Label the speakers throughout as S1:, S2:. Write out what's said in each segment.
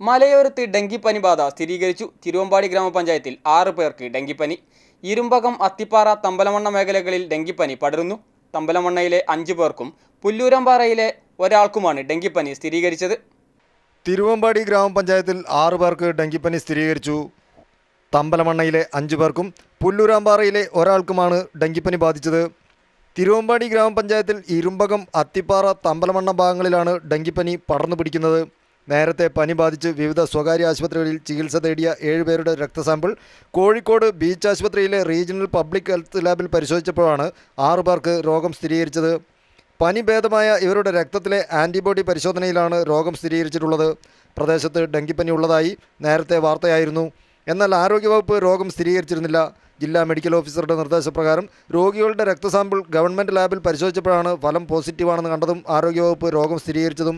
S1: മലയോരത്ത് ഡെങ്കിപ്പനി ബാധ സ്ഥിരീകരിച്ചു. തിരുവമ്പാടി ഗ്രാമപഞ്ചായത്തിൽ ആറ് പേർക്ക് ഡെങ്കിപ്പനി. ഇരുമ്പകം അത്തിപ്പാറ തമ്പലമണ്ണ മേഖലകളിൽ ഡെങ്കിപ്പനി പടരുന്നു. തമ്പലമണ്ണയിലെ അഞ്ചു പേർക്കും പുല്ലൂരമ്പാറയിലെ ഒരാൾക്കുമാണ് ഡെങ്കിപ്പനി സ്ഥിരീകരിച്ചത്.
S2: തിരുവമ്പാടി ഗ്രാമപഞ്ചായത്തിൽ ആറു പേർക്ക് ഡെങ്കിപ്പനി സ്ഥിരീകരിച്ചു. തമ്പലമണ്ണയിലെ അഞ്ചു പേർക്കും പുല്ലൂരാമ്പാറയിലെ ഒരാൾക്കുമാണ് ഡെങ്കിപ്പനി ബാധിച്ചത്. തിരുവമ്പാടി ഗ്രാമപഞ്ചായത്തിൽ ഇരുമ്പകം അത്തിപ്പാറ തമ്പലമണ്ണ ഭാഗങ്ങളിലാണ് ഡെങ്കിപ്പനി പടർന്നു പിടിക്കുന്നത് നേരത്തെ പനി ബാധിച്ച് വിവിധ സ്വകാര്യ ആശുപത്രികളിൽ ചികിത്സ തേടിയ ഏഴുപേരുടെ രക്തസാമ്പിൾ കോഴിക്കോട് ബീച്ച് ആശുപത്രിയിലെ റീജിയണൽ പബ്ലിക് ഹെൽത്ത് ലാബിൽ പരിശോധിച്ചപ്പോഴാണ് ആറുപേർക്ക് രോഗം സ്ഥിരീകരിച്ചത്. പനി ഭേദമായ ഇവരുടെ രക്തത്തിലെ ആന്റിബോഡി പരിശോധനയിലാണ് രോഗം സ്ഥിരീകരിച്ചിട്ടുള്ളത്. പ്രദേശത്ത് ഡെങ്കിപ്പനി ഉള്ളതായി നേരത്തെ വാർത്തയായിരുന്നു. എന്നാൽ ആരോഗ്യവകുപ്പ് രോഗം സ്ഥിരീകരിച്ചിരുന്നില്ല. ജില്ലാ മെഡിക്കൽ ഓഫീസറുടെ നിർദ്ദേശപ്രകാരം രോഗികളുടെ രക്തസാമ്പിൾ ഗവൺമെന്റ് ലാബിൽ പരിശോധിച്ചപ്പോഴാണ് ഫലം പോസിറ്റീവാണെന്ന് കണ്ടതും ആരോഗ്യവകുപ്പ് രോഗം സ്ഥിരീകരിച്ചതും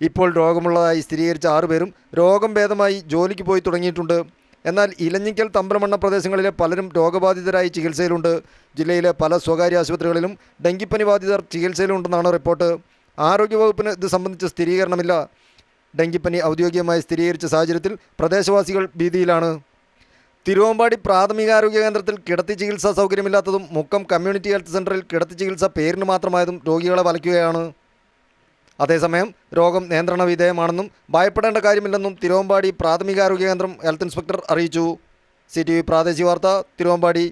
S2: ഇപ്പോൾ രോഗമുള്ളതായി സ്ഥിരീകരിച്ച ആറുപേരും രോഗം ഭേദമായി ജോലിക്ക് പോയി തുടങ്ങിയിട്ടുണ്ട്. എന്നാൽ ഇലഞ്ഞിക്കൽ തമ്പ്രമണ്ണ പ്രദേശങ്ങളിലെ പലരും രോഗബാധിതരായി ചികിത്സയിലുണ്ട്. ജില്ലയിലെ പല സ്വകാര്യ ആശുപത്രികളിലും ഡെങ്കിപ്പനി ബാധിതർ ചികിത്സയിലുണ്ടെന്നാണ് റിപ്പോർട്ട്. ആരോഗ്യവകുപ്പിന് ഇത് സംബന്ധിച്ച് സ്ഥിരീകരണമില്ല. ഡെങ്കിപ്പനി ഔദ്യോഗികമായി സ്ഥിരീകരിച്ച സാഹചര്യത്തിൽ പ്രദേശവാസികൾ ഭീതിയിലാണ്. തിരുവമ്പാടി പ്രാഥമികാരോഗ്യ കേന്ദ്രത്തിൽ കിടത്തി ചികിത്സാ സൗകര്യമില്ലാത്തതും മുക്കം കമ്മ്യൂണിറ്റി ഹെൽത്ത് സെന്ററിൽ കിടത്തി ചികിത്സ പേരിന് മാത്രമായതും രോഗികളെ വലയ്ക്കുകയാണ്. അതേസമയം രോഗം നിയന്ത്രണ വിധേയമാണെന്നും ഭയപ്പെടേണ്ട കാര്യമില്ലെന്നും തിരുവമ്പാടി പ്രാഥമികാരോഗ്യ കേന്ദ്രം ഹെൽത്ത് ഇൻസ്പെക്ടർ അറിയിച്ചു. സി പ്രാദേശിക വാർത്ത തിരുവമ്പാടി.